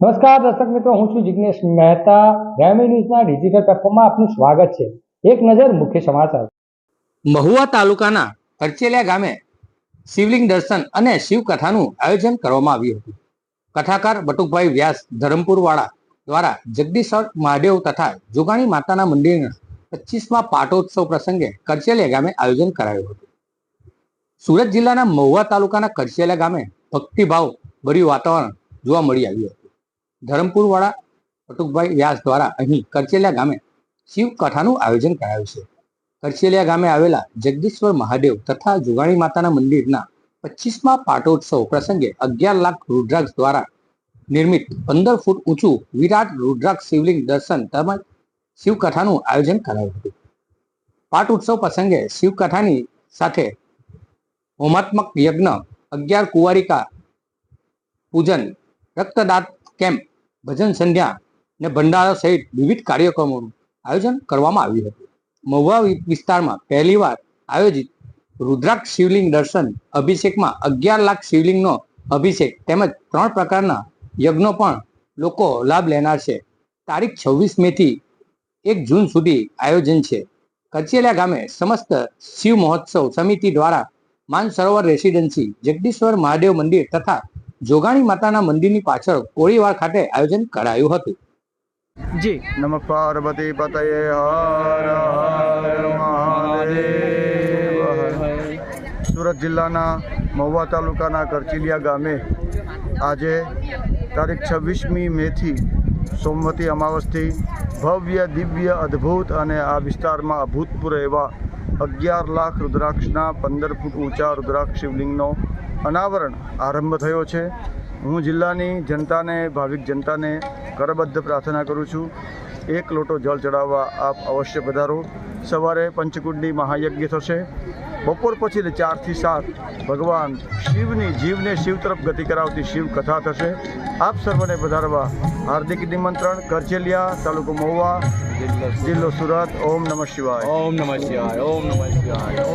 નમસ્કાર દર્શક મિત્રો, હું છું જિગ્નેશ મહેતા. ગ્રામી ન્યૂઝના ડિજિટલ પ્લેટફોર્મમાં આપનું સ્વાગત છે. એક નજર મુખ્ય સમાચાર. મહુવા તાલુકાના કરચેલિયા ગામે શિવલિંગ દર્શન અને શિવકથાનું આયોજન કરવામાં આવ્યું હતું. કથાકાર બટુકભાઈ વ્યાસ ધરમપુરવાળા દ્વારા જગદીશ્વર મહાદેવ તથા જોગાણી માતાના મંદિરના પચીસમાં પાટોત્સવ પ્રસંગે કરચેલિયા ગામે આયોજન કરાયું હતું. સુરત જિલ્લાના મહુવા તાલુકાના કરચેલિયા ગામે ભક્તિભાવ ભર્યું વાતાવરણ જોવા મળી આવ્યું હતું. ધરમપુરવાળા કટુકભાઈ વ્યાસ દ્વારા અહીં કરચેલિયા ગામે શિવ કથાનું આયોજન કરાયું છે. કરચેલિયા ગામે આવેલા જગદીશ્વર મહાદેવ તથા જુગાણી માતાના મંદિરના પચીસમા પાટોત્સવ પ્રસંગે અગિયાર લાખ રુદ્રાક્ષ દ્વારા નિર્મિત પંદર ફૂટ ઊંચું વિરાટ રુદ્રાક્ષ શિવલિંગ દર્શન તેમજ શિવકથાનું આયોજન કરાયું હતું. પાટ ઉત્સવ પ્રસંગે શિવકથાની સાથે હોમાત્મક યજ્ઞ, અગિયાર કુંવારિકા પૂજન, રક્તદાન કેમ્પ ભજન સંધ્યા ને ભંડારો સહિત વિવિધ કાર્યક્રમોનું આયોજન કરવામાં આવ્યું હતું. મહુવા વિસ્તારમાં પહેલીવાર આયોજિત રુદ્રાક્ષ શિવલિંગ દર્શન અભિષેકમાં અગિયાર લાખ શિવલિંગનો અભિષેક તેમજ ત્રણ પ્રકારના યજ્ઞો પણ લોકો લાભ લેનાર છે. તારીખ છવ્વીસ મેથી એક જૂન સુધી આયોજન છે. કચેલા ગામે સમસ્ત શિવ મહોત્સવ સમિતિ દ્વારા માનસરોવર રેસિડેન્સી જગદીશ્વર મહાદેવ મંદિર તથા જોગાણી માતાના મંદિરની પાછળ કોળીવાર ખાતે આયોજન કરાયું હતું. જી. નમઃ પાર્વતી પતયે હર હર મહાદેવ. સુરત જિલ્લાના મહુવા તાલુકાના કરચીલિયા ગામે આજે તારીખ છવ્વીસમી મેથી સોમવતી અમાવસથી ભવ્ય દિવ્ય અદ્ભુત અને આ વિસ્તારમાં અભૂતપૂર્વ એવા અગિયાર લાખ રુદ્રાક્ષના પંદર ફૂટ ઊંચા રુદ્રાક્ષ શિવલિંગનો અનાવરણ આરંભ થયો છે. હું જિલ્લાની જનતાને, ભાવિક જનતાને કરબદ્ધ પ્રાર્થના કરું છું. એક લોટો જળ ચડાવવા આપ અવશ્ય પધારો. સવારે પંચકુંડની મહાયજ્ઞ થશે. બપોર પછી ચારથી સાત ભગવાન શિવની જીવને શિવ તરફ ગતિ કરાવતી શિવ કથા થશે. આપ સર્વને પધારવા હાર્દિક નિમંત્રણ. કરચેલિયા તાલુકો મહુવા. જિલ્લો સુરત. ઓમ નમઃ શિવાય. ઓમ નમઃ શિવાય. ઓમ નમઃ શિવાય.